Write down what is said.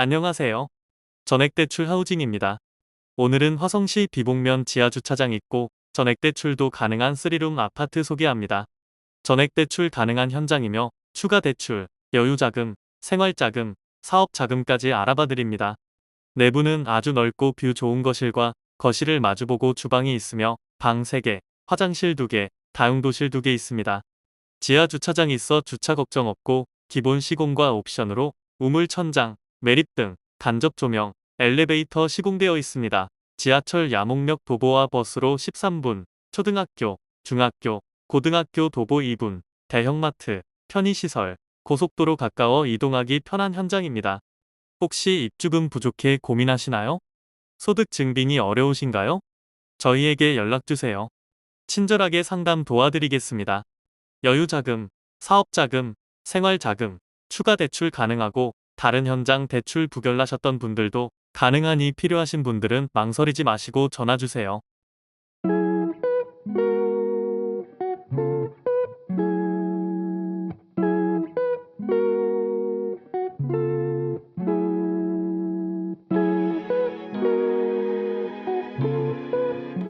안녕하세요. 전액대출 하우징입니다. 오늘은 화성시 비봉면 지하주차장 있고 전액대출도 가능한 3룸 아파트 소개합니다. 전액대출 가능한 현장이며 추가 대출, 여유자금, 생활자금, 사업자금까지 알아봐 드립니다. 내부는 아주 넓고 뷰 좋은 거실과 거실을 마주보고 주방이 있으며 방 3개, 화장실 2개, 다용도실 2개 있습니다. 지하 주차장 있어 주차 걱정 없고 기본 시공과 옵션으로 우물 천장, 매립 등 간접 조명, 엘리베이터 시공되어 있습니다. 지하철 야목역 도보와 버스로 13분, 초등학교, 중학교, 고등학교 도보 2분, 대형마트, 편의시설, 고속도로 가까워 이동하기 편한 현장입니다. 혹시 입주금 부족해 고민하시나요? 소득 증빙이 어려우신가요? 저희에게 연락주세요. 친절하게 상담 도와드리겠습니다. 여유자금, 사업자금, 생활자금, 추가 대출 가능하고 다른 현장 대출 부결나셨던 분들도 가능하니 필요하신 분들은 망설이지 마시고 전화주세요.